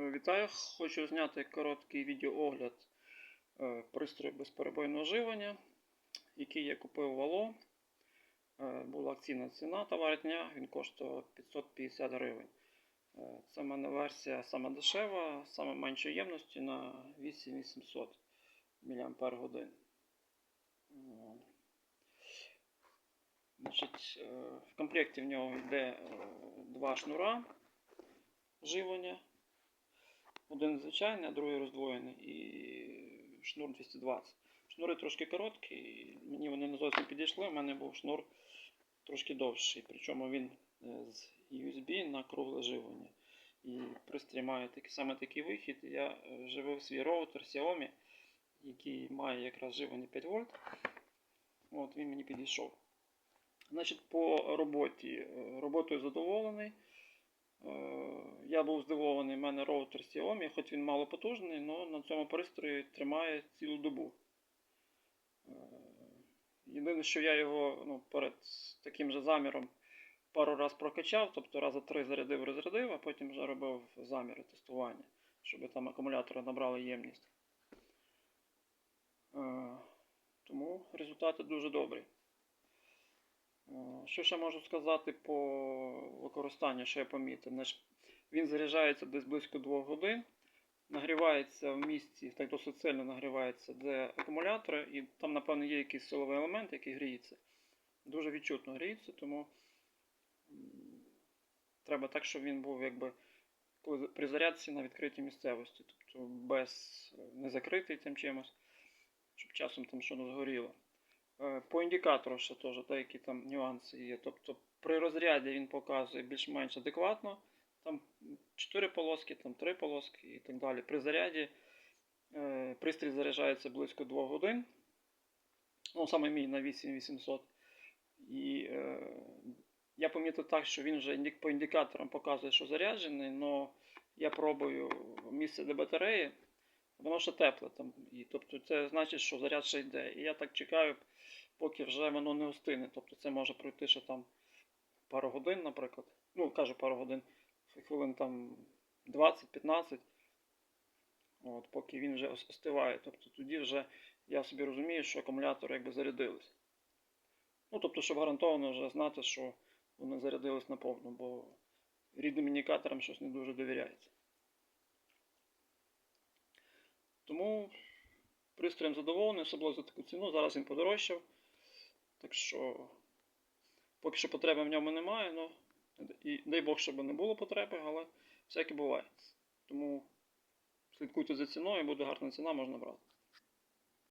Е, Вітаю! Хочу зняти короткий відеоогляд е, пристрою безперебойного живлення, який я купив в Ало. Е, Була акційна ціна товар дня, він коштував 550 гривень. Це в мене версія сама дешева, саме меншої ємності на 8800 мАч. Значить, в комплекті в нього йде два шнура живлення. Один звичайний, а другий роздвоєний і шнур 220. Шнури трошки короткі, і мені вони не зовсім підійшли. У мене був шнур трошки довший, причому він е, з USB на кругле живлення. І пристрій має такий, саме такий вихід. Я е, живив свій роутер Xiaomi, який має якраз живлення 5 вольт. От він мені підійшов. Значить, по роботі. е, Роботою задоволений. Е, Я був здивований, в мене роутер Xiaomi, хоч він мало потужний, але на цьому пристрої тримає цілу добу. Е, Єдине, що я його ну, перед таким же заміром пару раз прокачав, тобто рази три зарядив, розрядив, а потім вже робив заміри тестування, щоб там акумулятори набрали ємність. Е, Тому результати дуже добрі. Е, Що ще можу сказати по використанню, що я помітив? Він заряджається десь близько 2 годин, нагрівається в місці, так досить сильно нагрівається, де акумулятори, і там, напевно, є якийсь силовий елемент, який гріється. Дуже відчутно гріється, тому треба так, щоб він був якби при зарядці на відкритій місцевості, тобто без не закритий тим чимось, щоб часом там що не згоріло. Е, По індикатору ще теж деякі там нюанси є. Тобто при розряді він показує більш-менш адекватно. Там 4 полоски, там 3 полоски і так далі. При заряді е, пристрій заряджається близько 2 годин. Ну, саме мій на 8800. І е, я помітив так, що він вже по індикаторам показує, що заряджений, але я пробую місце де батареї, воно ще тепле там. І, тобто це значить, що заряд ще йде. І я так чекаю, поки вже воно не остине. Тобто це може пройти ще там пару годин, наприклад. Ну, кажу пару годин, хвилин там 20-15. От, поки він вже ос- остиває. Тобто тоді вже я собі розумію, що акумулятори якби зарядились. Ну, тобто, щоб гарантовано вже знати, що вони зарядились наповну, бо рідним індикаторам щось не дуже довіряється. Тому пристроєм задоволений, особливо за таку ціну. Зараз він подорожчав. Так що поки що потреби в ньому немає. Ну, і дай Бог, щоб не було потреби, але всяке буває. Тому слідкуйте за ціною, буде гарна ціна, можна брати.